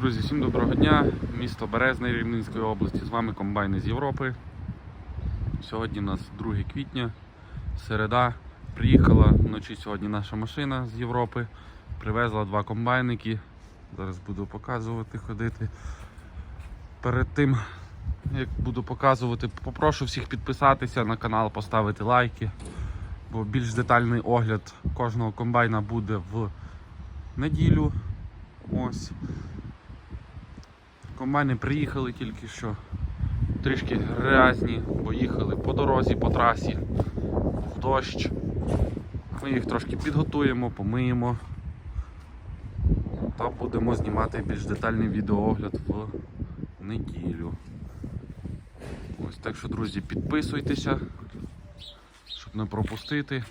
Друзі, всім доброго дня. Місто Березне Рівненської області. З вами комбайни з Європи. Сьогодні у нас 2 квітня, середа. Приїхала вночі сьогодні наша машина з Європи. Привезла два комбайники. Зараз буду показувати, ходити. Перед тим, як буду показувати, попрошу всіх підписатися на канал, поставити лайки. Бо більш детальний огляд кожного комбайна буде в неділю. Ось. Комбайни приїхали тільки що. Трішки грязні, бо їхали по дорозі, по трасі, в дощ. Ми їх трошки підготуємо, помиємо. Та будемо знімати більш детальний відеоогляд в неділю. Ось так що, друзі, підписуйтеся, щоб не пропустити.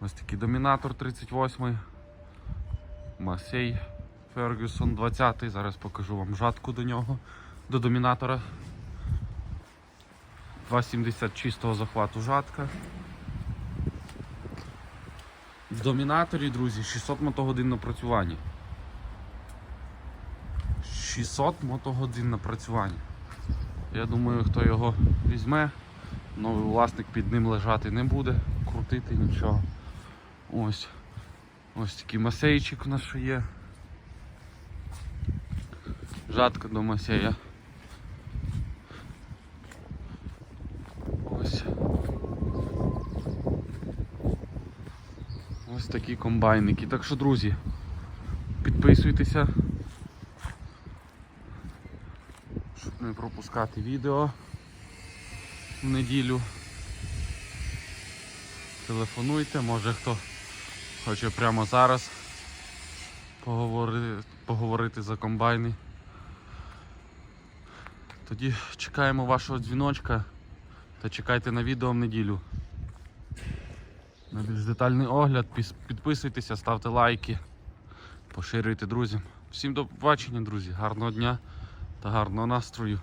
Ось такий домінатор 38 Масей Фергюсон 20 Зараз покажу вам жатку до нього, до домінатора. 2,70 чистого захвату жатка. В домінаторі, друзі, 600 мотогодин напрацювання. 600 мотогодин напрацювання. Я думаю, хто його візьме, новий власник під ним лежати не буде, крутити нічого. Ось. Ось такий масейчик у нас ще є. Жатка до масея. Ось. Ось такі комбайники. Так що, друзі, підписуйтеся, щоб не пропускати відео в неділю. Телефонуйте, може хто хоче прямо зараз поговорити, поговорити за комбайни. Тоді чекаємо вашого дзвіночка та чекайте на відео в неділю. На більш детальний огляд, підписуйтеся, ставте лайки, поширюйте друзям. Всім до побачення, друзі, гарного дня та гарного настрою.